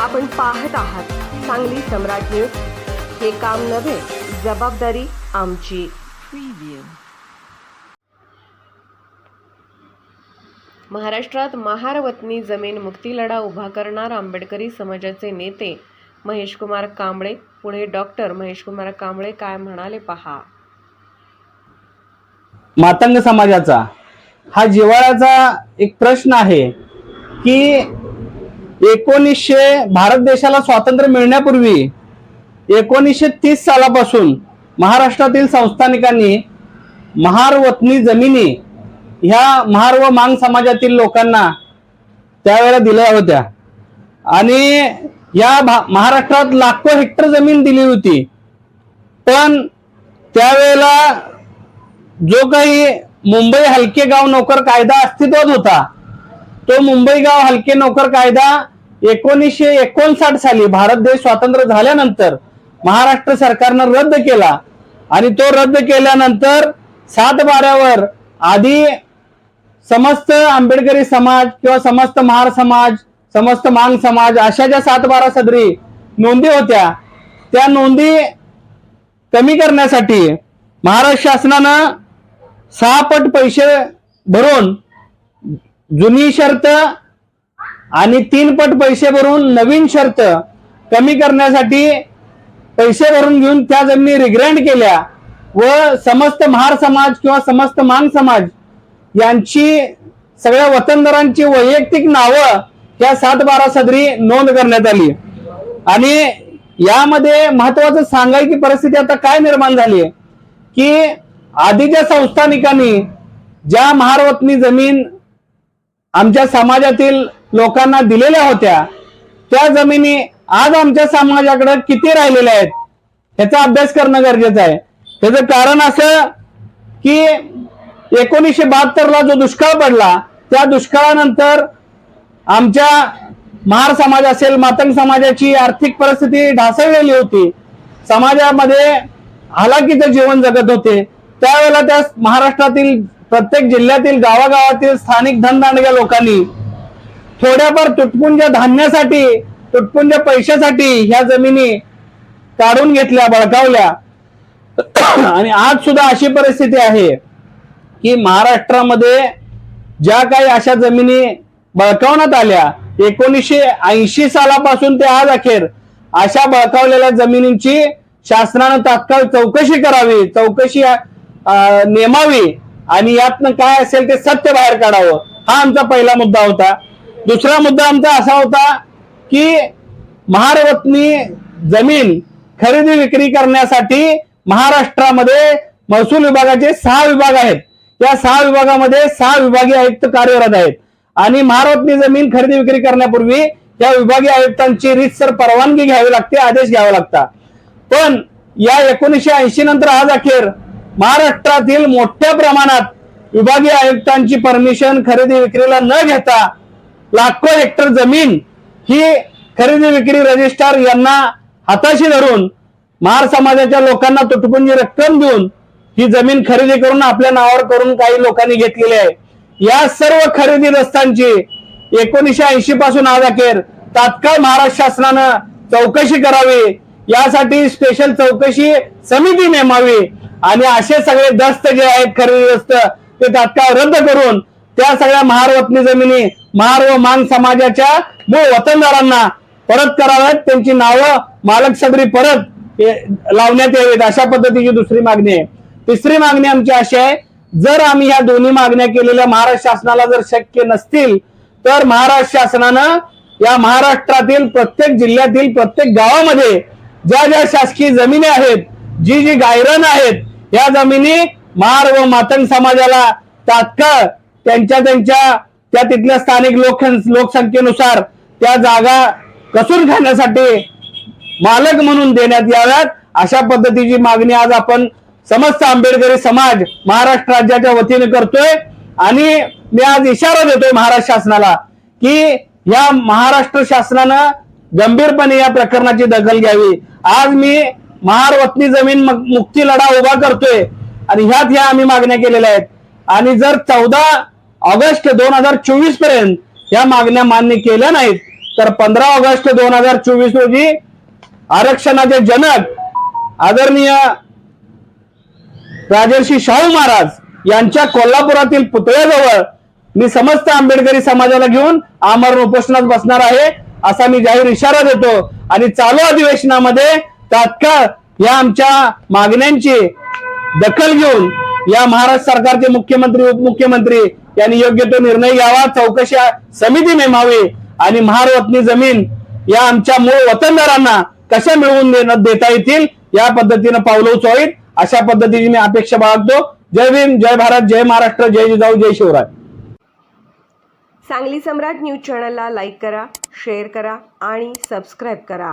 आपण पाहत आहात सांगली सम्राट न्यूज. हे काम नव्हे जबाबदारी आमची. महाराष्ट्रात महार वतनी जमीन मुक्ती लढा उभा करणार आंबेडकरी समाजाचे नेते महेशकुमार कांबळे. पुढे डॉक्टर महेशकुमार कांबळे काय म्हणाले पहा. मातंग समाजाचा हा जिव्हाळ्याचा एक प्रश्न आहे की एकोणीसशे भारत देशाला स्वातंत्र्य मिळण्यापूर्वी एकोणीसशे तीस सालापासून महाराष्ट्रातील संस्थानिकांनी महार वतनी जमिनी ह्या महार व मांग समाजातील लोकांना त्यावेळेला दिल्या होत्या. आणि या भा- महाराष्ट्रात लाखो हेक्टर जमीन दिली होती. पण त्यावेळेला जो काही मुंबई हलके गाव नोकर कायदा अस्तित्वात होता तो मुंबईगाव हलके नोकर कायदा एकोणीसशे एकोणसाठ साली भारत देश स्वातंत्र्य झाल्यानंतर महाराष्ट्र सरकारनं रद्द केला. आणि तो रद्द केल्यानंतर सातबाऱ्यावर आधी समस्त आंबेडकरी समाज किंवा समस्त महार समाज समस्त मांग समाज अशा ज्या सात बारा सदरी नोंदी होत्या त्या नोंदी कमी करण्यासाठी महाराष्ट्र शासनानं सहा पट पैसे भरून जुनी शर्त आणि तीन पट पैसे भरून नवीन शर्त कमी करण्यासाठी पैसे भरून घेऊन त्या जमिनी रिग्रँड केल्या व समस्त महार समाज किंवा समस्त मान समाज यांची सगळ्या वतनदारांची वैयक्तिक नावं या सात बारा सदरी नोंद करण्यात आली. आणि यामध्ये महत्वाचं सांगायची परिस्थिती आता काय निर्माण झाली आहे? की आधीच्या संस्थानिकांनी ज्या महारवतनी जमीन आमच्या समाजातील लोकांना दिलेल्या होत्या त्या जमिनी आज आमच्या समाजाकडे किती राहिलेल्या आहेत ह्याचा अभ्यास करणं गरजेचं आहे. त्याचं कारण असं की एकोणीसशे बहात्तरला जो दुष्काळ पडला त्या दुष्काळानंतर आमच्या महार समाज असेल मातंग समाजाची आर्थिक परिस्थिती ढासळलेली होती. समाजामध्ये हालाकीचं जीवन जगत होते. त्यावेळेला त्या महाराष्ट्रातील प्रत्येक जिल्ह्यातील गावागावातील स्थानिक धनदांडग्या लोकांनी थोड्याफार तुटपुंज धान्यासाठी तुटपुंज पैशासाठी ह्या जमिनी काढून घेतल्या बळकावल्या. आणि आज सुद्धा अशी परिस्थिती आहे की महाराष्ट्रामध्ये ज्या काही अशा जमिनी बळकावण्यात आल्या एकोणीसशे ऐंशी सालापासून ते आज अखेर अशा बळकावलेल्या जमिनींची शासनानं तात्काळ चौकशी करावी चौकशी अं, नेमावी. आणि यातनं काय असेल ते सत्य बाहेर काढावं. हा आमचा पहिला मुद्दा होता. दुसरा मुद्दा आमचा असा होता की महारवतनी जमीन खरेदी विक्री करण्यासाठी महाराष्ट्रामध्ये महसूल विभागाचे सहा विभाग आहेत. या सहा विभागामध्ये सहा विभागीय आयुक्त कार्यरत आहेत. आणि महारत्नी जमीन खरेदी विक्री करण्यापूर्वी या विभागीय आयुक्तांची रीतसर परवानगी घ्यावी लागते आदेश घ्यावा लागता. पण या एकोणीसशे ऐंशी नंतर आज अखेर महाराष्ट्रातील मोठ्या प्रमाणात विभागीय आयुक्तांची परमिशन खरेदी विक्रीला न घेता लाखो हेक्टर जमीन ही खरेदी विक्री रजिस्ट्रार यांना हाताशी धरून महार समाजाच्या लोकांना तुटपुंजी रक्कम देऊन ही जमीन खरेदी करून आपल्या नावावर करून काही लोकांनी घेतलेली आहे. या सर्व खरेदी रस्त्यांची एकोणीसशे ऐंशी पासून आज अखेर तात्काळ महाराष्ट्र शासनानं चौकशी करावी. यासाठी स्पेशल चौकशी समिती नेमावी. आणि असे सगळे दस्त जे आहेत खरेदी दस्त ते तात्काळ रद्द करून त्या सगळ्या महारवतनी जमिनी महार व मान समाजाच्या मूळ वतनदारांना परत कराव्यात. त्यांची नावं मालक सगळी परत लावण्यात यावीत अशा पद्धतीची दुसरी मागणी आहे. तिसरी मागणी आमची अशी आहे जर आम्ही ह्या दोन्ही मागण्या केलेल्या महाराष्ट्र शासनाला जर शक्य नसतील तर महाराष्ट्र शासनानं या महाराष्ट्रातील प्रत्येक जिल्ह्यातील प्रत्येक गावामध्ये ज्या ज्या शासकीय जमिनी आहेत जी जी गायरन आहेत या जमिनी महार व मातंग समाजाला तात्काळ त्यांच्या त्यांच्या त्या तिथल्या स्थानिक लोक लोकसंख्येनुसार त्या जागा कसून खाण्यासाठी मालक म्हणून देण्यात याव्यात. अशा पद्धतीची मागणी आज आपण समस्त आंबेडकरी समाज महाराष्ट्र राज्याच्या वतीने करतोय. आणि मी आज इशारा देतोय महाराष्ट्र शासनाला की या महाराष्ट्र शासनानं गंभीरपणे या प्रकरणाची दखल घ्यावी. आज मी महार वतनी जमीन मुक्ती लढा उभा करतोय. आणि ह्यात ह्या आम्ही मागण्या केलेल्या आहेत. आणि जर चौदा ऑगस्ट दोन हजार चोवीसपर्यंत या मागण्या मान्य केल्या नाहीत तर पंधरा ऑगस्ट दोन हजार चोवीस रोजी आरक्षणाचे जनक आदरणीय राजर्षी शाहू महाराज यांच्या कोल्हापुरातील पुतळ्याजवळ मी समस्त आंबेडकरी समाजाला घेऊन आमरण उपोषणात बसणार आहे असा मी जाहीर इशारा देतो. आणि चालू अधिवेशनामध्ये तात्काळ या आमच्या मागण्यांची दखल घेऊन या महाराष्ट्र सरकारचे मुख्यमंत्री उपमुख्यमंत्री यांनी योग्य तो निर्णय घ्यावा चौकशी समिती नेमावी आणि महारवतनी जमीन या आमच्या मूळ वतनदारांना कशा मिळवून देता येतील या पद्धतीनं पावलं उचवावीत अशा पद्धतीची मी अपेक्षा बाळगतो. जय भीम जय भारत जय महाराष्ट्र जय जिजाऊ जय शिवराय. सांगली सम्राट न्यूज चॅनलला लाईक करा शेअर करा आणि सबस्क्राईब करा.